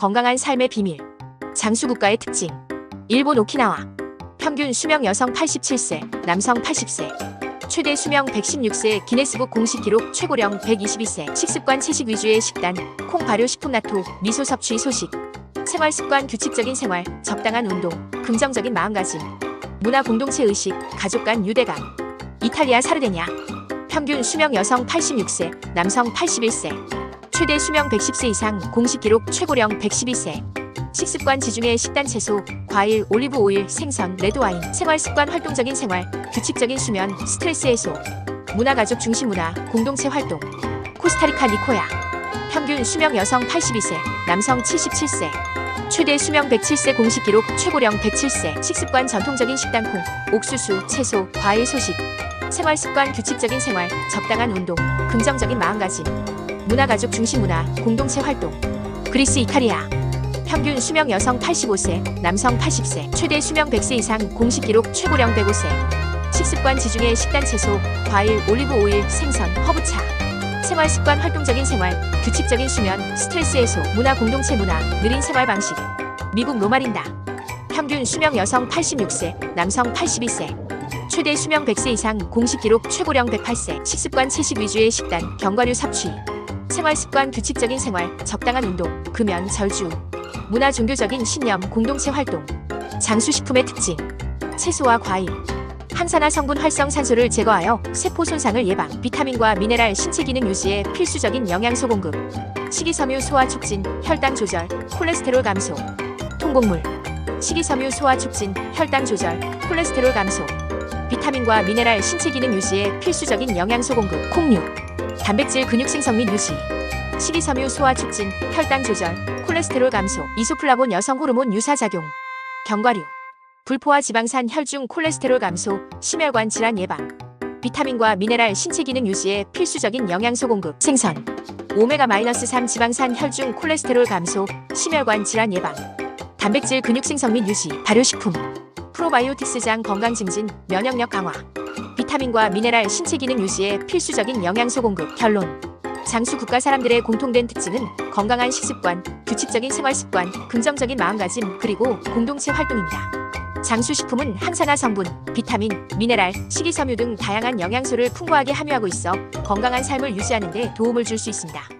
건강한 삶의 비밀. 장수국가의 특징. 일본 오키나와. 평균 수명 여성 87세, 남성 80세. 최대 수명 116세 기네스북 공식 기록 최고령 122세 식습관 채식 위주의 식단 콩 발효 식품 나토 미소 섭취 소식 생활 습관 규칙적인 생활 적당한 운동 긍정적인 마음가짐 문화 공동체 의식 가족 간 유대감 이탈리아 사르데냐 평균 수명 여성 86세 남성 81세 최대 수명 110세 이상 공식 기록 최고령 112세 식습관 지중해 식단 채소, 과일, 올리브 오일, 생선, 레드 와인, 생활 습관 활동적인 생활, 규칙적인 수면, 스트레스 해소, 문화 가족 중심 문화, 공동체 활동. 코스타리카 니코야. 평균 수명 여성 82세, 남성 77세. 최대 수명 107세 공식 기록 최고령 107세. 식습관 전통적인 식단 콩, 옥수수, 채소, 과일 소식. 생활 습관 규칙적인 생활, 적당한 운동, 긍정적인 마음가짐. 문화 가족 중심 문화, 공동체 활동. 그리스 이탈리아. 평균 수명 여성 85세, 남성 80세, 최대 수명 100세 이상 공식 기록 최고령 105세. 식습관 지중해 식단 채소, 과일, 올리브 오일, 생선, 허브차. 생활 습관 활동적인 생활, 규칙적인 수면, 스트레스 해소, 문화 공동체 문화, 느린 생활 방식. 미국 로마린다. 평균 수명 여성 86세, 남성 82세. 최대 수명 100세 이상 공식 기록 최고령 108세. 식습관 채식 위주의 식단, 견과류 섭취. 생활 습관 규칙적인 생활, 적당한 운동, 금연, 절주. 문화 종교적인 신념 공동체 활동 장수식품의 특징 채소와 과일 항산화 성분 활성 산소를 제거하여 세포 손상을 예방 비타민과 미네랄 신체 기능 유지에 필수적인 영양소 공급 식이섬유 소화 촉진 혈당 조절 콜레스테롤 감소 통곡물 식이섬유 소화 촉진 혈당 조절 콜레스테롤 감소 비타민과 미네랄 신체 기능 유지에 필수적인 영양소 공급 콩류 단백질 근육 생성 및 유지 식이섬유 소화 촉진, 혈당 조절, 콜레스테롤 감소, 이소플라본 여성 호르몬 유사 작용, 견과류, 불포화 지방산 혈중 콜레스테롤 감소, 심혈관 질환 예방, 비타민과 미네랄 신체 기능 유지에 필수적인 영양소 공급, 생선, 오메가-3 지방산 혈중 콜레스테롤 감소, 심혈관 질환 예방, 단백질 근육 생성 및 유지, 발효식품, 프로바이오틱스장 건강 증진, 면역력 강화, 비타민과 미네랄 신체 기능 유지에 필수적인 영양소 공급, 결론. 장수 국가 사람들의 공통된 특징은 건강한 식습관, 규칙적인 생활 습관, 긍정적인 마음가짐, 그리고 공동체 활동입니다. 장수 식품은 항산화 성분, 비타민, 미네랄, 식이섬유 등 다양한 영양소를 풍부하게 함유하고 있어 건강한 삶을 유지하는 데 도움을 줄 수 있습니다.